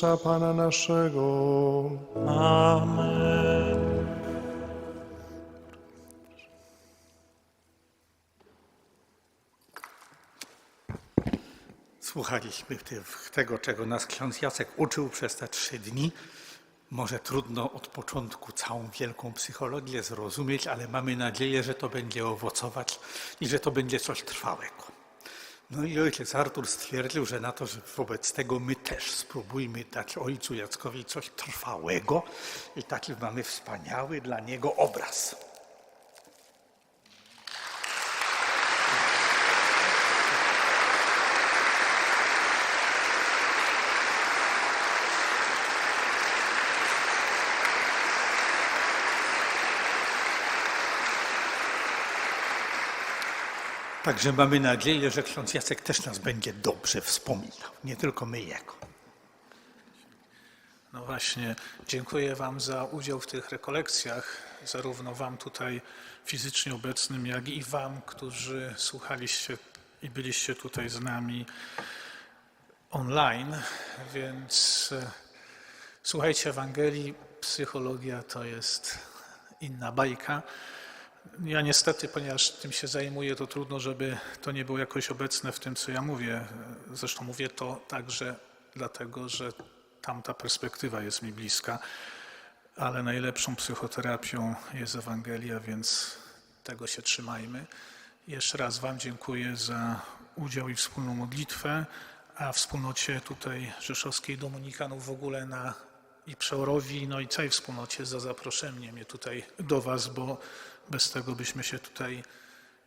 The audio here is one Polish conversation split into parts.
Pana naszego. Amen. Słuchaliśmy te- tego, czego nas ksiądz Jacek uczył przez te trzy dni. Może trudno od początku całą wielką psychologię zrozumieć, ale mamy nadzieję, że to będzie owocować i że to będzie coś trwałego. No i ojciec Artur stwierdził, że na to, że wobec tego my też spróbujmy dać ojcu Jackowi coś trwałego i taki mamy wspaniały dla niego obraz. Także mamy nadzieję, że ksiądz Jacek też nas będzie dobrze wspominał, nie tylko my jego. No właśnie, dziękuję Wam za udział w tych rekolekcjach, zarówno Wam tutaj fizycznie obecnym, jak i Wam, którzy słuchaliście i byliście tutaj z nami online. Więc e, słuchajcie Ewangelii, psychologia to jest inna bajka. Ja niestety, ponieważ tym się zajmuję, to trudno, żeby to nie było jakoś obecne w tym, co ja mówię. Zresztą mówię to także dlatego, że tamta perspektywa jest mi bliska, ale najlepszą psychoterapią jest Ewangelia, więc tego się trzymajmy. Jeszcze raz Wam dziękuję za udział i wspólną modlitwę, a wspólnocie tutaj Rzeszowskiej Dominikanów w ogóle na i Przeorowi, no i całej wspólnocie za zaproszenie mnie tutaj do Was, bo bez tego byśmy się tutaj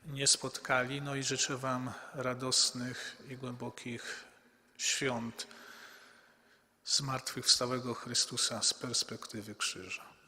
nie spotkali. No i życzę Wam radosnych i głębokich świąt zmartwychwstałego Chrystusa z perspektywy krzyża.